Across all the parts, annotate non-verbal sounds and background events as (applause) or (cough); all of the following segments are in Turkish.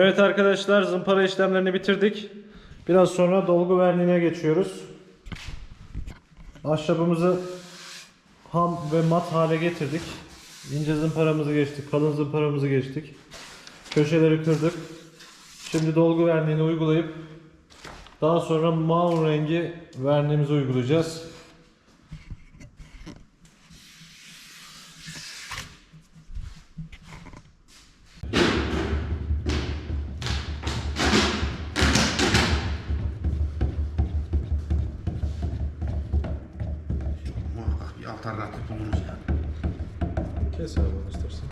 Evet arkadaşlar zımpara işlemlerini bitirdik. Biraz sonra dolgu verniğine geçiyoruz. Ahşabımızı ham ve mat hale getirdik. İnce zımparamızı geçtik, kalın zımparamızı geçtik. Köşeleri kırdık. Şimdi dolgu verniğini uygulayıp daha sonra maun rengi verniğimizi uygulayacağız. Alternatif bulunuz yani. Kes abi onu istersen.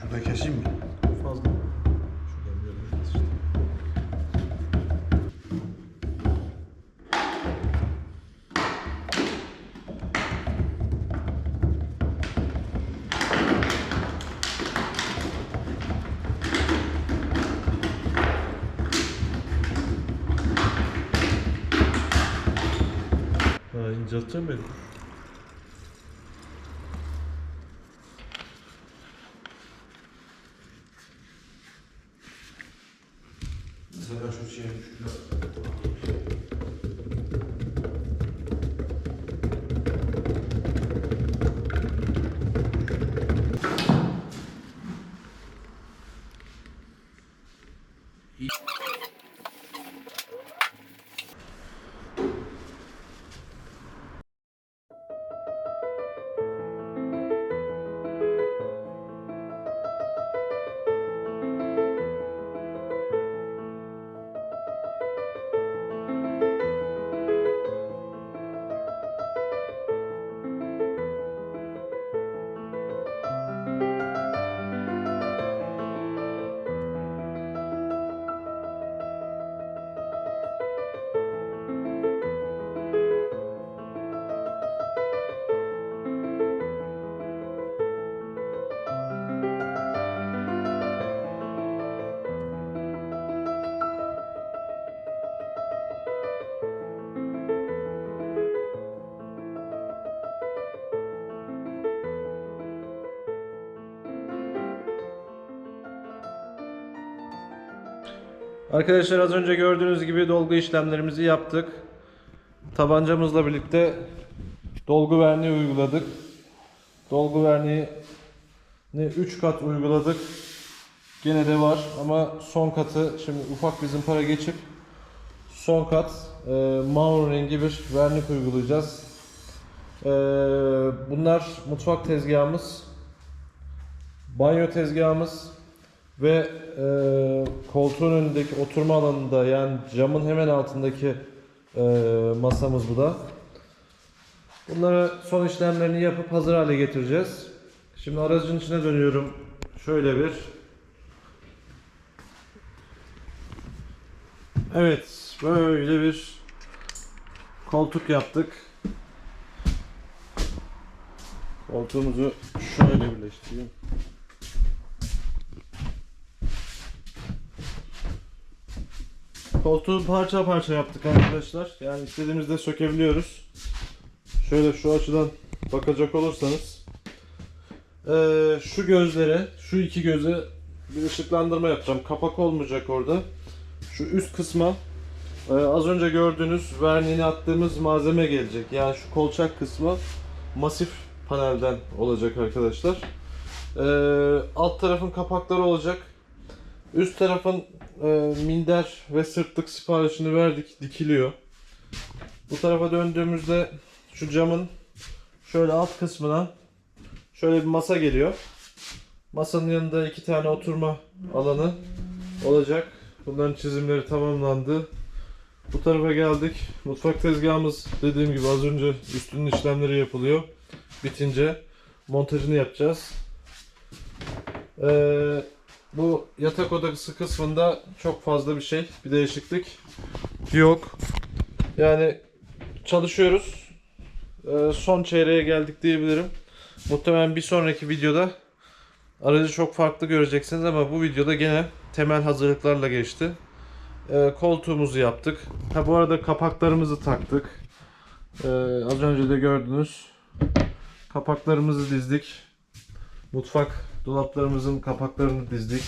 Şurada keseyim mi? Fazla. Şuradan görünüyor işte. Ha incelteceğim beni. Arkadaşlar az önce gördüğünüz gibi dolgu işlemlerimizi yaptık. Tabancamızla birlikte dolgu verniği uyguladık. Dolgu verniğini 3 kat uyguladık. Gene de var ama son katı şimdi ufak bir zımpara geçip son kat e, maun rengi bir vernik uygulayacağız. E, bunlar mutfak tezgahımız, banyo tezgahımız, ve e, koltuğun önündeki oturma alanında yani camın hemen altındaki e, masamız bu da. Bunları son işlemlerini yapıp hazır hale getireceğiz. Şimdi aracın içine dönüyorum. Şöyle bir. Evet, böyle bir koltuk yaptık. Koltuğumuzu şöyle birleştireyim. Koltuğu parça parça yaptık arkadaşlar. Yani istediğimizde sökebiliyoruz. Şöyle şu açıdan bakacak olursanız eee, şu gözlere, şu iki göze bir ışıklandırma yapacağım. Kapak olmayacak orada. Şu üst kısma eee, az önce gördüğünüz verniğini attığımız malzeme gelecek. Yani şu kolçak kısmı masif panelden olacak arkadaşlar. Eee, alt tarafın kapakları olacak. Üst tarafın e, minder ve sırtlık siparişini verdik. Dikiliyor. Bu tarafa döndüğümüzde şu camın şöyle alt kısmına şöyle bir masa geliyor. Masanın yanında iki tane oturma alanı olacak. Bunların çizimleri tamamlandı. Bu tarafa geldik. Mutfak tezgahımız dediğim gibi az önce üstünün işlemleri yapılıyor. Bitince montajını yapacağız. Ee, bu yatak odası kısmında çok fazla bir şey, bir değişiklik yok. Yani çalışıyoruz. Ee, son çeyreğe geldik diyebilirim. Muhtemelen bir sonraki videoda aracı çok farklı göreceksiniz ama bu videoda gene temel hazırlıklarla geçti. Ee, koltuğumuzu yaptık. Ha bu arada kapaklarımızı taktık. Ee, az önce de gördünüz. Kapaklarımızı dizdik. Mutfak dolaplarımızın kapaklarını dizdik.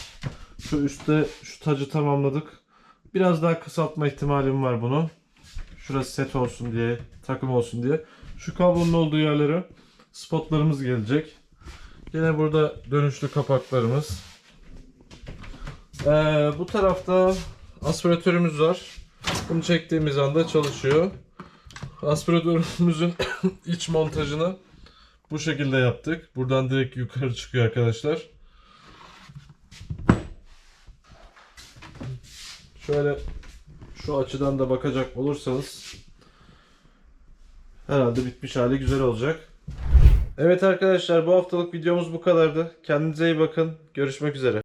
Şu üstte şu tacı tamamladık. Biraz daha kısaltma ihtimalim var bunu. Şurası set olsun diye, takım olsun diye. Şu kablonun olduğu yerlere spotlarımız gelecek. Yine burada dönüşlü kapaklarımız. Ee, bu tarafta aspiratörümüz var. Bunu çektiğimiz anda çalışıyor. Aspiratörümüzün (coughs) iç montajını bu şekilde yaptık. Buradan direkt yukarı çıkıyor arkadaşlar. Şöyle şu açıdan da bakacak olursanız herhalde bitmiş hali güzel olacak. Evet arkadaşlar bu haftalık videomuz bu kadardı. Kendinize iyi bakın. Görüşmek üzere.